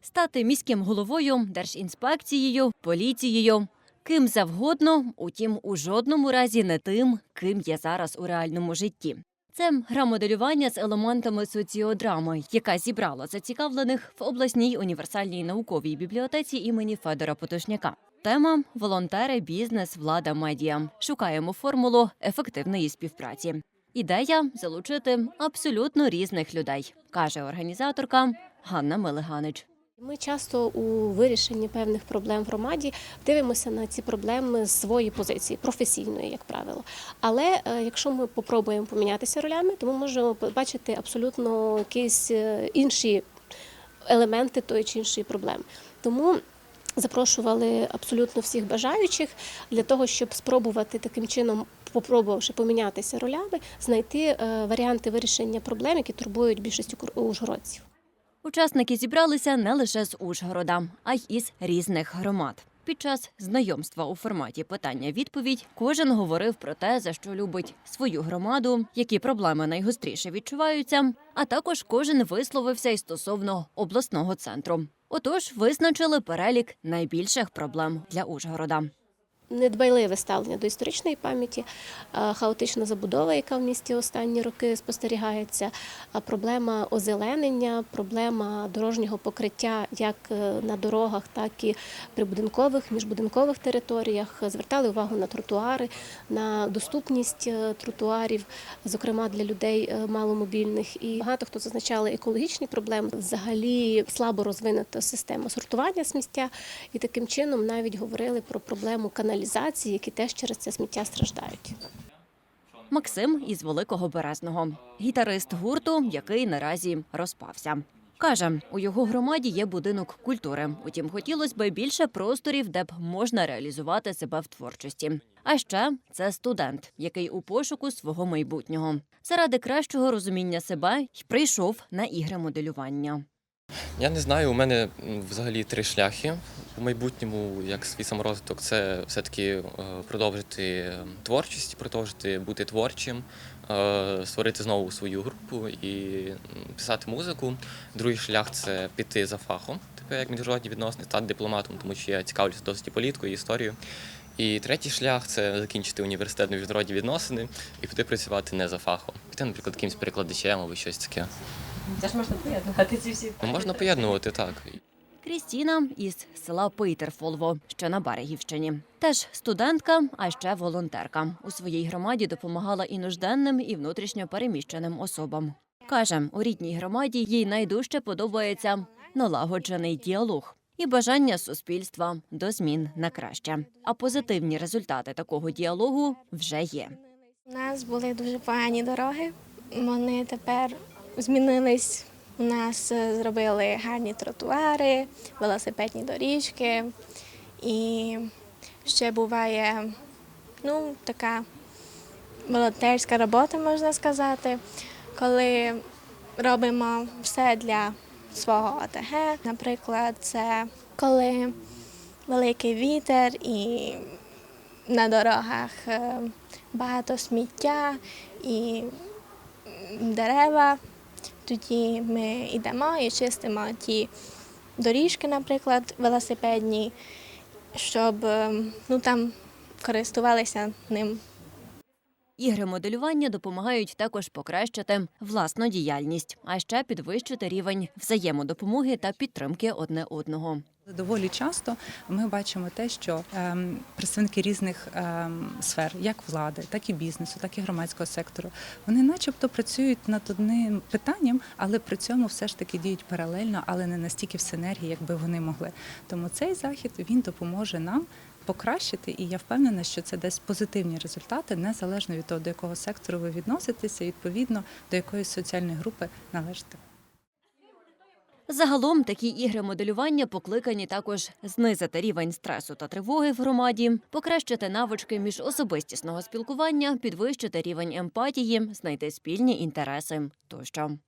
стати міським головою, держінспекцією, поліцією. Ким завгодно, утім, у жодному разі не тим, ким є зараз у реальному житті. Це гра-моделювання з елементами соціодрами, яка зібрала зацікавлених в обласній універсальній науковій бібліотеці імені Федора Потушняка. Тема волонтери, бізнес, влада, медіа. Шукаємо формулу ефективної співпраці. Ідея залучити абсолютно різних людей, каже організаторка Ганна Мелиганич. Ми часто у вирішенні певних проблем в громаді дивимося на ці проблеми з своєї позиції, професійної, як правило. Але е, якщо ми попробуємо помінятися ролями, то ми можемо побачити абсолютно якісь е, інші елементи тої чи іншої проблеми. Тому запрошували абсолютно всіх бажаючих для того, щоб спробувати таким чином, попробувавши помінятися ролями, знайти е, варіанти вирішення проблем, які турбують більшість ужгородців. Учасники зібралися не лише з Ужгорода, а й із різних громад. Під час знайомства у форматі питання-відповідь кожен говорив про те, за що любить свою громаду, які проблеми найгостріше відчуваються. А також кожен висловився й стосовно обласного центру. Отож, визначили перелік найбільших проблем для Ужгорода. Недбайливе ставлення до історичної пам'яті, хаотична забудова, яка в місті останні роки спостерігається, проблема озеленення, проблема дорожнього покриття як е, на дорогах, так і прибудинкових, міжбудинкових територіях. Звертали увагу на тротуари, на доступність е, тротуарів, зокрема для людей е, маломобільних. І багато хто зазначали екологічні проблеми. Взагалі слабо розвинута система сортування сміття, і таким чином навіть говорили про проблему каналізації, які теж через це сміття страждають. Максим із Великого Березного, гітарист гурту, який наразі розпався. Каже, у його громаді є будинок культури. Утім, хотілося б більше просторів, де б можна реалізувати себе в творчості. А ще це студент, який у пошуку свого майбутнього. Заради кращого розуміння себе й прийшов на ігри моделювання. Я не знаю, у мене взагалі три шляхи у майбутньому, як свій саморозвиток, це все-таки е, продовжити творчість, продовжити бути творчим, е, створити знову свою групу і писати музику. Другий шлях це піти за фахом, типу як міжнародні відносини, стати дипломатом, тому що я цікавлюся досить і політикою, і історією. І третій шлях це закінчити університет міжнародні відносини і піти працювати не за фахом. Піти, наприклад, якимсь перекладачем або щось таке. Це ж можна поєднувати ці всі. Ну, можна поєднувати так. Крістіна із села Пейтерфолво, що на Берегівщині. Теж студентка, а ще волонтерка. У своїй громаді допомагала і нужденним, і внутрішньо переміщеним особам. Каже, у рідній громаді їй найдужче подобається налагоджений діалог і бажання суспільства до змін на краще. А позитивні результати такого діалогу вже є. У нас були дуже погані дороги. Вони тепер змінились. У нас е, зробили гарні тротуари, велосипедні доріжки. І ще буває ну, така волонтерська робота, можна сказати, коли робимо все для свого ОТГ. Наприклад, це коли великий вітер і на дорогах е, багато сміття і дерева. Тоді ми йдемо і чистимо ті доріжки, наприклад, велосипедні, щоб е, ну, там користувалися ним Ігри моделювання допомагають також покращити власну діяльність, а ще підвищити рівень взаємодопомоги та підтримки одне одного. Доволі часто ми бачимо те, що ем, представники різних ем, сфер, як влади, так і бізнесу, так і громадського сектору, вони, начебто, працюють над одним питанням, але при цьому все ж таки діють паралельно, але не настільки в синергії, як би вони могли. Тому цей захід він допоможе нам покращити, і я впевнена, що це дасть позитивні результати незалежно від того, до якого сектору ви відноситеся, відповідно до якої соціальної групи належите. Загалом такі ігри моделювання покликані також знизити рівень стресу та тривоги в громаді, покращити навички міжособистісного спілкування, підвищити рівень емпатії, знайти спільні інтереси тощо.